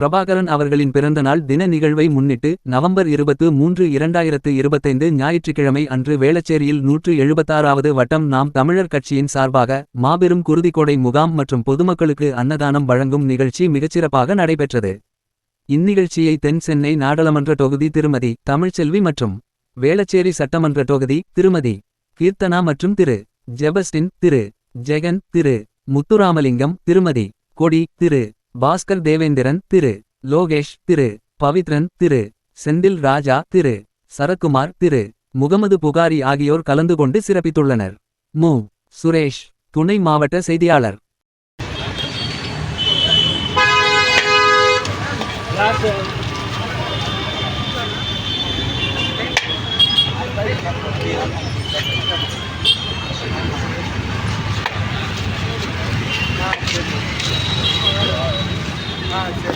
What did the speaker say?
பிரபாகரன் அவர்களின் பிறந்தநாள் தின நிகழ்வை முன்னிட்டு நவம்பர் இருபத்து மூன்று இரண்டாயிரத்து இருபத்தைந்து ஞாயிற்றுக்கிழமை அன்று வேளச்சேரியில் நூற்று எழுபத்தாறாவது வட்டம் நாம் தமிழர் கட்சியின் சார்பாக மாபெரும் குருதிக்கோடை முகாம் மற்றும் பொதுமக்களுக்கு அன்னதானம் வழங்கும் நிகழ்ச்சி மிகச்சிறப்பாக நடைபெற்றது. இந்நிகழ்ச்சியை தென் சென்னை நாடாளுமன்ற தொகுதி திருமதி தமிழ்ச்செல்வி மற்றும் வேளச்சேரி சட்டமன்ற தொகுதி திருமதி கீர்த்தனா மற்றும் திரு ஜெபஸ்டின் திரு ஜெகன் திரு முத்துராமலிங்கம் திருமதி கொடி திரு பாஸ்கர் தேவேந்திரன் திரு. லோகேஷ் திரு. பவித்ரன் திரு. செந்தில் ராஜா திரு. சரத்குமார் திரு. முகமது புகாரி ஆகியோர் கலந்து கொண்டு சிறப்பித்துள்ளனர். மு. சுரேஷ் துணை மாவட்ட செய்தியாளர். ஆ சரி